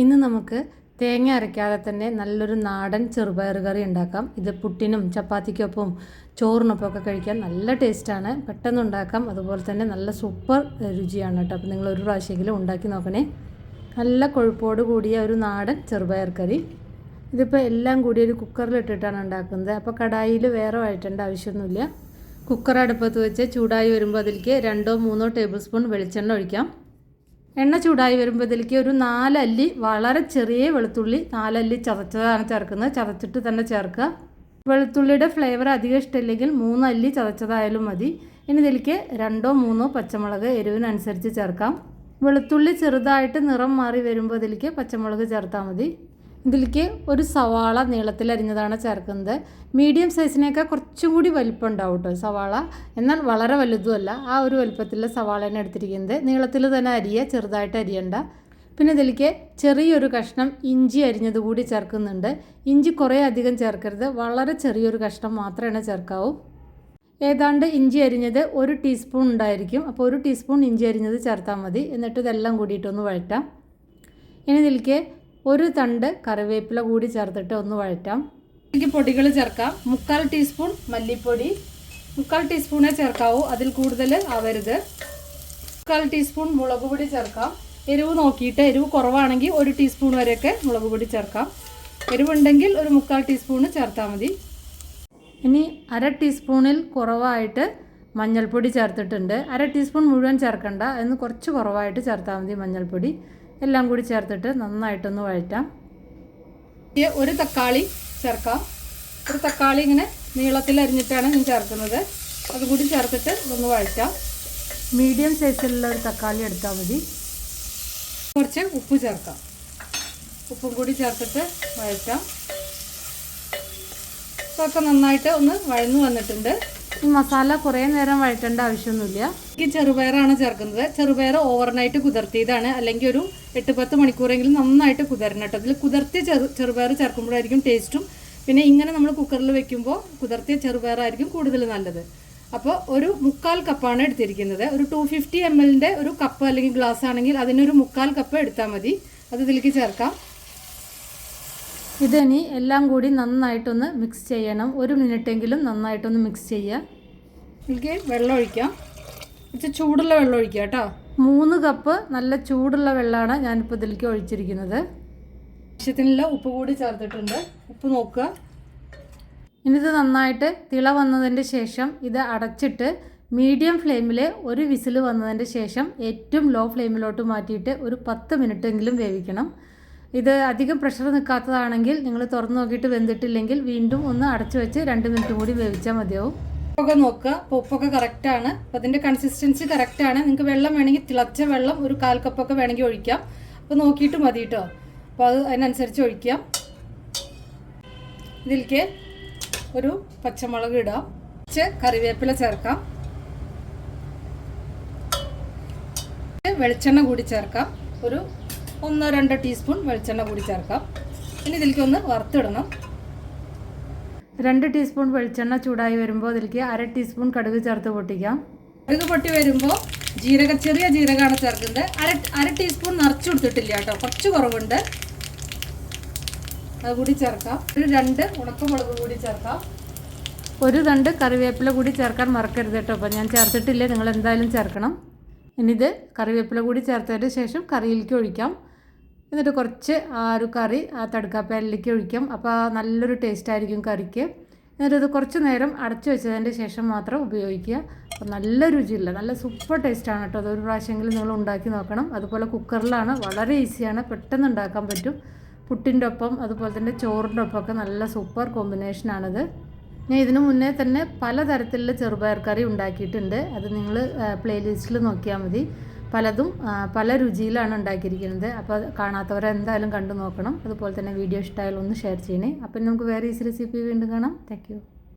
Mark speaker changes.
Speaker 1: ഇന്ന് നമുക്ക് തേങ്ങ അരയ്ക്കാതെ തന്നെ നല്ലൊരു നാടൻ ചെറുപയർ കറി ഉണ്ടാക്കാം. ഇത് പുട്ടിനും ചപ്പാത്തിക്കൊപ്പം ചോറിനൊപ്പം ഒക്കെ കഴിക്കാൻ നല്ല ടേസ്റ്റാണ്. പെട്ടെന്ന് ഉണ്ടാക്കാം. അതുപോലെ തന്നെ നല്ല സൂപ്പർ രുചിയാണ് കേട്ടോ. അപ്പോൾ നിങ്ങൾ ഒരു പ്രാവശ്യമെങ്കിലും ഉണ്ടാക്കി നോക്കണേ. നല്ല കൊഴുപ്പോട് കൂടിയ ഒരു നാടൻ ചെറുപയർ കറി. ഇതിപ്പോൾ എല്ലാം കൂടി ഒരു കുക്കറിൽ കുക്കറിലിട്ടിട്ടാണ് ഉണ്ടാക്കുന്നത്. അപ്പോൾ കടായിൽ വേറെ വഴറ്റേണ്ട ആവശ്യമൊന്നുമില്ല. കുക്കർ അടുപ്പത്ത് വെച്ച് ചൂടായി വരുമ്പോൾ അതിലേക്ക് രണ്ടോ മൂന്നോ ടേബിൾ സ്പൂൺ വെളിച്ചെണ്ണ ഒഴിക്കാം. എണ്ണ ചൂടായി വരുമ്പോൾ ഇതിലേക്ക് ഒരു നാലല്ലി വളരെ ചെറിയ വെളുത്തുള്ളി നാലല്ലി ചതച്ചതാണ് ചേർക്കുന്നത്. ചതച്ചിട്ട് തന്നെ ചേർക്കുക. വെളുത്തുള്ളിയുടെ ഫ്ലേവർ അധികം ഇഷ്ടമില്ലെങ്കിൽ മൂന്നല്ലി ചതച്ചതായാലും മതി. ഇനി ഇതിലേക്ക് രണ്ടോ മൂന്നോ പച്ചമുളക് എരിവിനനുസരിച്ച് ചേർക്കാം. വെളുത്തുള്ളി ചെറുതായിട്ട് നിറം മാറി വരുമ്പോൾ ഇതിലേക്ക് പച്ചമുളക് ചേർത്താൽ മതി. ഇതിലേക്ക് ഒരു സവാള നീളത്തിൽ അരിഞ്ഞതാണ് ചേർക്കുന്നത്. മീഡിയം സൈസിനേക്കാൾ കുറച്ചും കൂടി വലിപ്പം ഉണ്ടാവും കേട്ടോ സവാള. എന്നാൽ വളരെ വലുതുമല്ല. ആ ഒരു വലിപ്പത്തിലുള്ള സവാളയാണ് എടുത്തിരിക്കുന്നത്. നീളത്തിൽ തന്നെ അരിയ ചെറുതായിട്ട് അരിയണ്ട. പിന്നെ ഇതിലേക്ക് ചെറിയൊരു കഷ്ണം ഇഞ്ചി അരിഞ്ഞത് കൂടി ചേർക്കുന്നുണ്ട്. ഇഞ്ചി കുറേ അധികം ചേർക്കരുത്. വളരെ ചെറിയൊരു കഷ്ണം മാത്രമേ ചേർക്കാവൂ. ഏതാണ്ട് ഇഞ്ചി അരിഞ്ഞത് ഒരു ടീസ്പൂൺ ഉണ്ടായിരിക്കും. അപ്പോൾ ഒരു ടീസ്പൂൺ ഇഞ്ചി അരിഞ്ഞത് ചേർത്താൽ മതി. എന്നിട്ട് ഇതെല്ലാം കൂടിയിട്ടൊന്ന് വഴറ്റാം. ഇനി ഇതിലേക്ക് ഒരു തണ്ട് കറിവേപ്പില കൂടി ചേർത്തിട്ട് ഒന്ന് വഴറ്റാം. ഇതിലേക്ക് പൊടികൾ ചേർക്കാം. മുക്കാൽ ടീസ്പൂൺ മല്ലിപ്പൊടി. മുക്കാൽ ടീസ്പൂണേ ചേർക്കാവൂ. അതിൽ കൂടുതൽ ആവരുത്. മുക്കാൽ ടീസ്പൂൺ മുളക് പൊടി ചേർക്കാം. എരിവ് നോക്കിയിട്ട് എരിവ് കുറവാണെങ്കിൽ ഒരു ടീസ്പൂൺ വരെയൊക്കെ മുളക് പൊടി ചേർക്കാം. എരിവുണ്ടെങ്കിൽ ഒരു മുക്കാൽ ടീസ്പൂണ് ചേർത്താൽ മതി. ഇനി അര ടീസ്പൂണിൽ കുറവായിട്ട് മഞ്ഞൾപ്പൊടി ചേർത്തിട്ടുണ്ട്. അര ടീസ്പൂൺ മുഴുവൻ ചേർക്കണ്ട. എന്ന് കുറച്ച് കുറവായിട്ട് ചേർത്താൽ മതി മഞ്ഞൾപ്പൊടി. എല്ലാം കൂടി ചേർത്തിട്ട് നന്നായിട്ടൊന്ന് വഴറ്റാം. ഒരു തക്കാളി ചേർക്കാം. ഒരു തക്കാളി ഇങ്ങനെ നീളത്തിൽ അരിഞ്ഞിട്ടാണ് ഞാൻ ചേർക്കുന്നത്. അതുകൂടി ചേർത്തിട്ട് ഒന്ന് വഴറ്റാം. മീഡിയം സൈസിലുള്ള ഒരു തക്കാളി എടുത്താൽ മതി. കുറച്ച് ഉപ്പ് ചേർക്കാം. ഉപ്പും കൂടി ചേർത്തിട്ട് വഴറ്റാം. ഇതൊക്കെ നന്നായിട്ട് ഒന്ന് വഴന്നു വന്നിട്ടുണ്ട്. ഈ മസാല കുറേ നേരം വഴറ്റേണ്ട ആവശ്യമൊന്നുമില്ല. എനിക്ക് ചെറുപയറാണ് ചേർക്കുന്നത്. ചെറുപയർ ഓവർനൈറ്റ് കുതിർത്തിയതാണ്. അല്ലെങ്കിൽ ഒരു എട്ട് പത്ത് മണിക്കൂറെങ്കിലും നന്നായിട്ട് കുതിരണം കേട്ടോ. അതിൽ കുതിർത്തിയ ചെറു ചെറുപയർ ചേർക്കുമ്പോഴായിരിക്കും ടേസ്റ്റും. പിന്നെ ഇങ്ങനെ നമ്മൾ കുക്കറിൽ വെക്കുമ്പോൾ കുതിർത്തിയ ചെറുപയറായിരിക്കും കൂടുതൽ നല്ലത്. അപ്പോൾ ഒരു മുക്കാൽ കപ്പാണ് എടുത്തിരിക്കുന്നത്. ഒരു ടു ഫിഫ്റ്റി എം എല്ലിന്റെ ഒരു കപ്പ് അല്ലെങ്കിൽ ഗ്ലാസ് ആണെങ്കിൽ അതിനൊരു മുക്കാൽ കപ്പ് എടുത്താൽ മതി. അത് ഇതിലേക്ക് ചേർക്കാം. ഇതിനി എല്ലാം കൂടി നന്നായിട്ടൊന്ന് മിക്സ് ചെയ്യണം. ഒരു മിനിറ്റ് എങ്കിലും നന്നായിട്ടൊന്ന് മിക്സ് ചെയ്യുക ഇതിലേക്ക് വെള്ളം ഒഴിക്കാം. ഇച്ചിരി ചൂടുള്ള വെള്ളം ഒഴിക്കുക കേട്ടോ. മൂന്ന് കപ്പ് നല്ല ചൂടുള്ള വെള്ളമാണ് ഞാനിപ്പോൾ ഇതിലേക്ക് ഒഴിച്ചിരിക്കുന്നത്. ആവശ്യത്തിനുള്ള ഉപ്പ് കൂടി ചേർത്തിട്ടുണ്ട്. ഉപ്പ് നോക്കുക. ഇനി ഇത് നന്നായിട്ട് തിള വന്നതിന്റെ ശേഷം ഇത് അടച്ചിട്ട് മീഡിയം ഫ്ലെയിമിൽ ഒരു വിസിൽ വന്നതിന്റെ ശേഷം ഏറ്റവും ലോ ഫ്ലെയിമിലോട്ട് മാറ്റിയിട്ട് ഒരു പത്ത് മിനിറ്റെങ്കിലും വേവിക്കണം. ഇത് അധികം പ്രഷർ നിൽക്കാത്തതാണെങ്കിൽ നിങ്ങൾ തുറന്ന് നോക്കിയിട്ട് വെന്തിട്ടില്ലെങ്കിൽ വീണ്ടും ഒന്ന് അടച്ചു വെച്ച് രണ്ട് മിനിറ്റ് കൂടി വേവിച്ചാൽ മതിയാവും. ഉപ്പൊക്കെ നോക്കുക. അപ്പോൾ കറക്റ്റാണ് അപ്പോൾ അതിന്റെ കൺസിസ്റ്റൻസി കറക്റ്റാണ് നിങ്ങൾക്ക് വെള്ളം വേണമെങ്കിൽ തിളച്ച വെള്ളം ഒരു കാൽ കപ്പൊക്കെ വേണമെങ്കിൽ ഒഴിക്കാം. അപ്പോൾ നോക്കിയിട്ട് മതി കേട്ടോ അപ്പോൾ അത് അതിനനുസരിച്ച് ഒഴിക്കാം. ഇതിലേക്ക് ഒരു പച്ചമുളക് ഇടാം. കറിവേപ്പില ചേർക്കാം. വെളിച്ചെണ്ണ കൂടി ചേർക്കാം. ഒരു ഒന്നോ രണ്ടോ ടീസ്പൂൺ വെളിച്ചെണ്ണ കൂടി ചേർക്കാം. ഇനി ഇതിലേക്ക് ഒന്ന് വറുത്തിടണം. രണ്ട് ടീസ്പൂൺ വെളിച്ചെണ്ണ ചൂടായി വരുമ്പോൾ ഇതിലേക്ക് അര ടീസ്പൂൺ കടുക് ചേർത്ത് പൊട്ടിക്കാം. കടുക് പൊട്ടി വരുമ്പോൾ ജീരക ചെറിയ ജീരകമാണ് ചേർക്കുന്നത്. അര അര ടീസ്പൂൺ നിറച്ചു കൊടുത്തിട്ടില്ല കേട്ടോ. കുറച്ച് കുറവുണ്ട്. അതുകൂടി ചേർക്കാം. ഒരു രണ്ട് ഉണക്കമുളക് കൂടി ചേർക്കാം. ഒരു രണ്ട് കറിവേപ്പില കൂടി ചേർക്കാൻ മറക്കരുത് കേട്ടോ. അപ്പോൾ ഞാൻ ചേർത്തിട്ടില്ല? നിങ്ങൾ എന്തായാലും ചേർക്കണം. ഇനി ഇത് കറിവേപ്പില കൂടി ചേർത്തതിന് ശേഷം കറിയിലേക്ക് ഒഴിക്കാം. എന്നിട്ട് കുറച്ച് ആ ഒരു കറി ആ തടുക്കാപ്പാനിലേക്ക് ഒഴിക്കാം. അപ്പോൾ നല്ലൊരു ടേസ്റ്റ് ആയിരിക്കും കറിക്ക്. എന്നിട്ട് ഇത് കുറച്ച് നേരം അടച്ചു വെച്ചതിന്റെ ശേഷം മാത്രം ഉപയോഗിക്കുക. അപ്പോൾ നല്ല രുചിയില്ല നല്ല സൂപ്പർ ടേസ്റ്റാണ് കേട്ടോ. അതൊരു പ്രാവശ്യമെങ്കിലും നിങ്ങൾ ഉണ്ടാക്കി നോക്കണം. അതുപോലെ കുക്കറിലാണ് വളരെ ഈസിയാണ് പെട്ടെന്ന് ഉണ്ടാക്കാൻ പറ്റും. പുട്ടിന്റെ ഒപ്പം അതുപോലെ തന്നെ ചോറിന്റെ ഒപ്പമൊക്കെ നല്ല സൂപ്പർ കോമ്പിനേഷനാണിത് ഞാൻ ഇതിനു മുന്നേ തന്നെ പലതരത്തിലുള്ള ചെറുപയർ കറി ഉണ്ടാക്കിയിട്ടുണ്ട്. അത് നിങ്ങൾ പ്ലേലിസ്റ്റിൽ നോക്കിയാൽ മതി. പലതും പല രുചിയിലാണ് ഉണ്ടാക്കിയിരിക്കുന്നത്. അപ്പോൾ കാണാത്തവരെ എന്തായാലും കണ്ടു നോക്കണം. അതുപോലെ തന്നെ വീഡിയോ ഇഷ്ടമായാലും ഒന്ന് ഷെയർ ചെയ്യണേ. അപ്പം നമുക്ക് വേറെ ഈസി റെസിപ്പി വീണ്ടും കാണാം. താങ്ക്